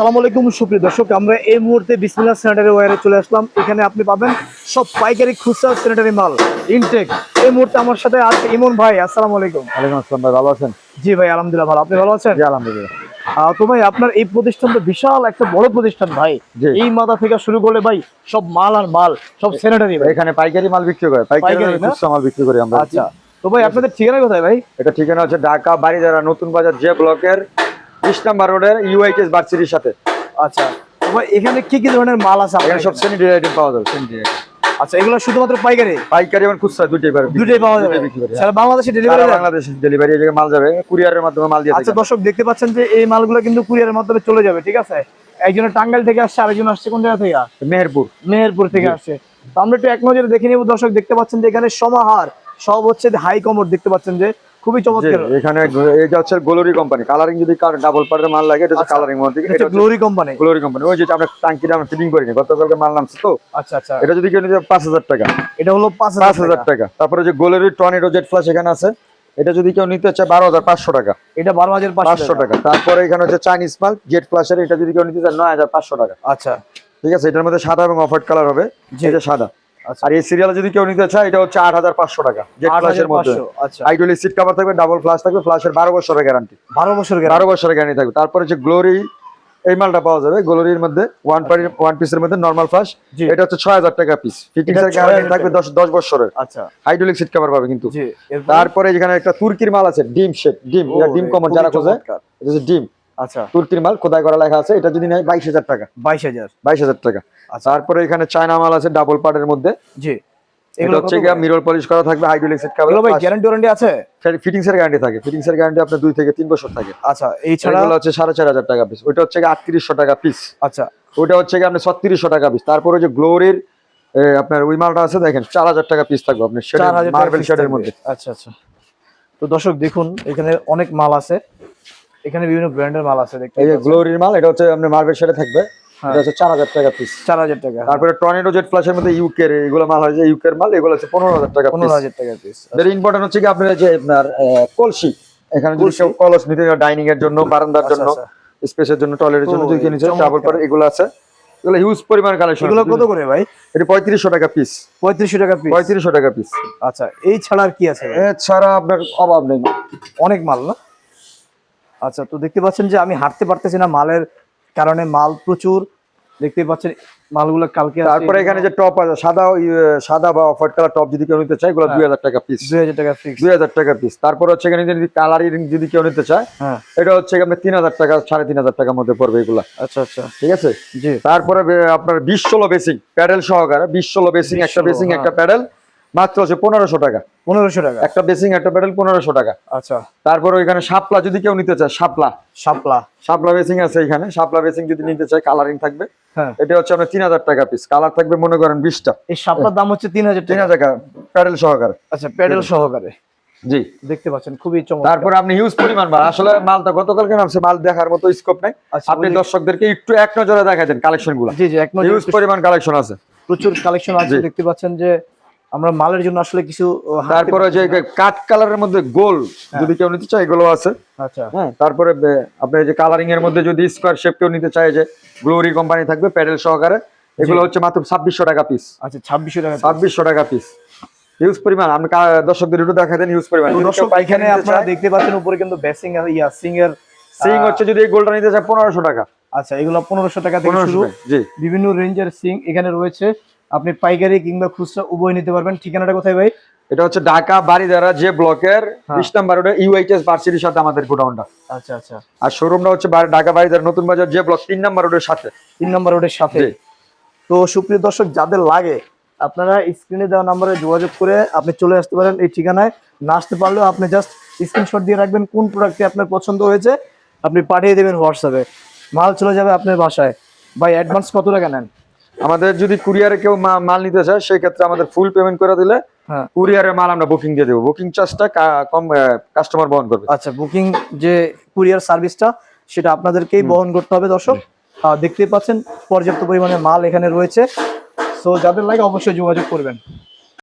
আসসালামু আলাইকুম সুপ্রিয় দর্শক আমরা এই মুহূর্তে বিসমিল্লাহ স্যানিটারি ওয়ারে চলে আসলাম। এখানে আপনি পাবেন সব পাইকারি খুচরা স্যানিটারি মাল ইনটেক এই মুহূর্তে আমার সাথে আছে ইমন ভাই আসসালামু আলাইকুম। ওয়ালাইকুম আসসালাম ভাই ভালো আছেন? জি ভাই আলহামদুলিল্লাহ ভালো। আপনি ভালো আছেন? জি আলহামদুলিল্লাহ। তো ভাই আপনার এই প্রতিষ্ঠান তো বিশাল একটা বড় প্রতিষ্ঠান ভাই। এই মাথা থেকে শুরু করলে ভাই সব মাল আর মাল সব স্যানিটারি ভাই। এখানে পাইকারি মাল বিক্রি করে পাইকারি পাইকারি খুচরা মাল বিক্রি করি আমরা। আচ্ছা। তো ভাই আপনাদের ঠিকানা কোথায় ভাই? এটা ঠিকানা হচ্ছে ঢাকা বাড়িধারা নতুন বাজার যে ব্লকের বিশ নাম্বার রোডের ইউআইটিএস ভার্সিটির সাথে। আচ্ছা এখানে কি কি ধরনের মাল আছে এখানে সব স্যানিটারি আইটেম পাওয়া যাবে। Sanitary আচ্ছা এগুলো শুধুমাত্র পাইকারি? পাইকারি এবং খুচরা দুইটাই পাবে। দুটোই পাওয়া যাবে। বিক্রি করি হ্যাঁ। সারা বাংলাদেশে ডেলিভারি বাংলাদেশে ডেলিভারি এই মাল যাবে। কুরিয়ারের মাধ্যমে মাল দিয়ে আচ্ছা দর্শক দেখতে পাচ্ছেন যে এই মালগুলো কিন্তু কুরিয়ারের মাধ্যমে চলে যাবে ঠিক আছে? টাঙ্গাইল থেকে আসছে আরেকজন আসছে কোন জায়গা থেকে? মেহেরপুর। মেহেরপুর থেকে আসছে। তো আমরা একটু এক নজরে দেখে নিব দর্শক দেখতে পাচ্ছেন যে এখানে সমাহার সব হচ্ছে হাই কমর দেখতে পাচ্ছেন যে খুবই চমৎকার। এখানে এটা হচ্ছে গ্লোরি কোম্পানি কালারিং যদি ডাবল পার্টের মাল লাগে এটা হচ্ছে আচ্ছা। কালারিং মধ্যে। এটা গ্লোরি কোম্পানি গ্লোরি কোম্পানি ওই যেটা আমরা টাঙ্কিটা আমরা ফিটিং করিনি গতকালকে মাল নামছে তো। আচ্ছা আচ্ছা। এটা যদি কেউ নিতে পাঁচ হাজার টাকা। এটা হলো পাঁচ পাঁচ হাজার টাকা। তারপরে যে গোলের টর্নেডো জেট ফ্ল্যাশ এখানে আছে এটা যদি কেউ নিতে চায় বারো হাজার পাঁচশো টাকা। এটা বারো হাজার পাঁচশো টাকা। তারপরে এখানে হচ্ছে চাইনিজ মাল জেট ফ্ল্যাশের এটা যদি কেউ নিতে চায় নয় হাজার পাঁচশো টাকা। আচ্ছা। ঠিক আছে? এটার মধ্যে সাদা এবং অফার কালার হবে। এটা সাদা। আর এই সিরিয়াল যদি কেউ নিতে চায় এটা হচ্ছে আট হাজার পাঁচশো টাকা জেট হাজার মধ্যে আচ্ছা। আইডলি সিট কাভার থাকবে ডাবল ফ্ল্যাশ থাকবে ফ্ল্যাশের বারো বছরের গ্যারান্টি বারো বছর বারো বছরের গ্যারান্টি থাকবে। তারপরে যে গ্লোরি এই মালটা পাওয়া যাবে গ্লোরির মধ্যে ওয়ান ওয়ান পিসের মধ্যে নর্মাল ফ্ল্যাশ জি। এটা হচ্ছে ছয় হাজার টাকা পিস ফিটিংস এর গ্যারান্টি থাকবে দশ দশ বছরের। আচ্ছা। হাইড্রোলিক সিট কভার পাবে কিন্তু। তারপরে এখানে একটা তুর্কির মাল আছে ডিম শেপ ডিম ডিম কমন যারা খোঁজে ডিম। আচ্ছা। তুর্কির মাল খোদাই করা লেখা আছে এটা যদি নেয় বাইশ হাজার টাকা। বাইশ হাজার। বাইশ হাজার টাকা। আচ্ছা। তারপরে এখানে চায়না মাল আছে ডাবল পার্টের মধ্যে। জি। হচ্ছে গিয়ে করে? মিরর পলিশ করা থাকবে হাইড্রোলিক সিট কভার ভাই গ্যারান্টি ওয়ারেন্টি আছে? ফিটিংস এর গ্যারান্টি থাকে। ফিটিংস এর গ্যারান্টি আপনার দুই থেকে তিন বছর থাকে। আচ্ছা এই ছাড়া এগুলো হচ্ছে টাকা পিস হচ্ছে আটত্রিশশো টাকা পিস আচ্ছা। ওটা হচ্ছে গিয়ে টাকা পিস তারপরে যে গ্লোরির আপনার ওই মালটা আছে দেখেন চার হাজার টাকা পিস থাকবে মার্বেল শেডের মধ্যে। আচ্ছা আচ্ছা। তো দর্শক দেখুন এখানে অনেক মাল আছে। এখানে বিভিন্ন ব্র্যান্ডের মাল আছে দেখতে এই যে গ্লোরির মাল এটা হচ্ছে আপনার মার্বেল শেডে থাকবে। হ্যাঁ। এটা হচ্ছে চার হাজার টাকা পিস চার হাজার টাকা। তারপরে টর্নেডো জেট ফ্ল্যাশের মধ্যে ইউকের এগুলো মাল হয় যে ইউকের মাল এগুলো হচ্ছে পনেরো হাজার টাকা পনেরো হাজার টাকা পিস ভেরি ইম্পর্টেন্ট হচ্ছে কি আপনার যে আপনার কলসি। এখানে যদি কেউ কলস নিতে ডাইনিং এর জন্য বারান্দার আচ্ছা, জন্য আচ্ছা। স্পেসের জন্য টয়লেটের জন্য যদি নিতে। ডাবল এগুলো আছে। এগুলো হিউজ পরিমাণ কালেকশন এগুলো কত করে ভাই? এটা পঁয়ত্রিশশো টাকা পিস পঁয়ত্রিশশো টাকা পিস পঁয়ত্রিশশো টাকা পিস আচ্ছা এই ছাড়া আর কি আছে? এছাড়া আপনার অভাব নেই। অনেক মাল না? আচ্ছা তো দেখতে পাচ্ছেন যে আমি হাঁটতে পারতেছি না মালের কারণে মাল প্রচুর। দেখতে পাচ্ছেন মালগুলো কালকে তারপরে এখানে যে টপ আছে সাদা সাদা বা অফার কালার টপ যদি কেউ নিতে চায় এগুলো হ্যাঁ। দুই হাজার টাকা পিস দুই হাজার টাকা ফিক্স দুই হাজার টাকা পিস তারপর হচ্ছে এখানে যদি কালারিং যদি কেউ নিতে চায় হ্যাঁ। এটা হচ্ছে আপনার তিন হাজার টাকা সাড়ে তিন হাজার টাকার মধ্যে পড়বে এগুলা। আচ্ছা আচ্ছা। ঠিক আছে? জি। তারপরে আপনার বিশ ষোলো বেসিং প্যাডেল সহকারে বিশ ষোলো বেসিং একটা বেসিং হ্যাঁ। একটা প্যাডেল মাত্র হচ্ছে পনেরোশো টাকা। পনেরোশো টাকা। একটা বেসিং একটা প্যাডেল পনেরোশো টাকা। আচ্ছা। তারপরে ওইখানে শাপলা যদি কেউ নিতে চায় শাপলা। শাপলা। শাপলা বেসিং আছে এখানে শাপলা বেসিং যদি নিতে চায় কালারিং থাকবে। এটা হচ্ছে আপনার তিন হাজার টাকা পিস কালার থাকবে মনে করেন বিশটা। এই শাপলার দাম হচ্ছে তিন হাজার তিন হাজার টাকা প্যাডেল সহকারে। আচ্ছা প্যাডেল সহকারে। জি। দেখতে পাচ্ছেন খুবই চমৎকার। তারপরে আপনি হিউজ পরিমাণ মাল। আসলে মালটা গতকালকে নামছে মাল দেখার মতো স্কোপ নাই। আচ্ছা, আপনি দর্শকদেরকে একটু এক নজরে দেখাই দেন কালেকশনগুলো। জি জি এক নজরে হিউজ পরিমাণ কালেকশন আছে। প্রচুর কালেকশন আছে দেখতে পাচ্ছেন যে আমরা মালের জন্য আসলে কিছু তারপরে যে। কাট কালারের মধ্যে গোল যদি কেউ নিতে চায় এগুলো আছে। আচ্ছা। হ্যাঁ তারপরে আপনি যে কালারিং এর মধ্যে যদি স্কোয়ার শেপ কেউ নিতে চায় যে গ্লোরি কোম্পানি থাকবে প্যাডেল সহকারে এগুলো হচ্ছে মাত্র ছাব্বিশশো টাকা পিস আচ্ছা ছাব্বিশশো টাকা ছাব্বিশশো টাকা পিস হিউজ পরিমাণ। কা- দর্শকদের একটু দেখা দেন হিউজ পরিমাণ। দর্শক এখানে আপনারা দেখতে পাচ্ছেন উপরে কিন্তু বেসিং ইয়া সিং এর সিং হচ্ছে যদি এই গোলটা নিতে চায় পনেরোশো টাকা। আচ্ছা এগুলো পনেরোশো টাকা থেকে শুরু। বিভিন্ন রেঞ্জের সিং এখানে রয়েছে। আপনি পাইকারি কিংবা খুচরা উভয় নিতে পারবেন। ঠিকানাটা কোথায় ভাই? এটা হচ্ছে ঢাকা বাড়িধারা যে ব্লকের হ্যাঁ। বিশ নাম্বার রোডে ইউএইচএস ভার্সিটির সাথে আমাদের গোডাউনটা। আচ্ছা আচ্ছা। আর শোরুমটা হচ্ছে ঢাকা বাড়িধারা নতুন বাজার যে ব্লক তিন নাম্বার রোডের সাথে। তিন নম্বর রোডের সাথে। তো সুপ্রিয় দর্শক যাদের লাগে আপনারা স্ক্রিনে দেওয়া নম্বরে যোগাযোগ করে আপনি চলে আসতে পারেন এই ঠিকানায়। না আসতে পারলেও আপনি জাস্ট স্ক্রিনশট দিয়ে রাখবেন কোন প্রোডাক্টটি আপনার পছন্দ হয়েছে। আপনি পাঠিয়ে দেবেন হোয়াটসঅ্যাপে মাল চলে যাবে আপনার বাসায়। ভাই অ্যাডভান্স কত টাকা নেন? আমাদের যদি কুরিয়ারে কেউ মাল নিতে চায় সেই ক্ষেত্রে আমাদের ফুল পেমেন্ট করে দিলে হ্যাঁ। কুরিয়ারের মাল আমরা বুকিং দিয়ে দেবো। বুকিং চার্জটা কম কাস্টমার বহন করবে। আচ্ছা বুকিং যে কুরিয়ার সার্ভিসটা সেটা আপনাদেরকেই বহন করতে হবে দর্শক। দেখতে দেখতেই পাচ্ছেন পর্যাপ্ত পরিমাণে মাল এখানে রয়েছে। সো যাদের লাগে অবশ্যই যোগাযোগ করবেন।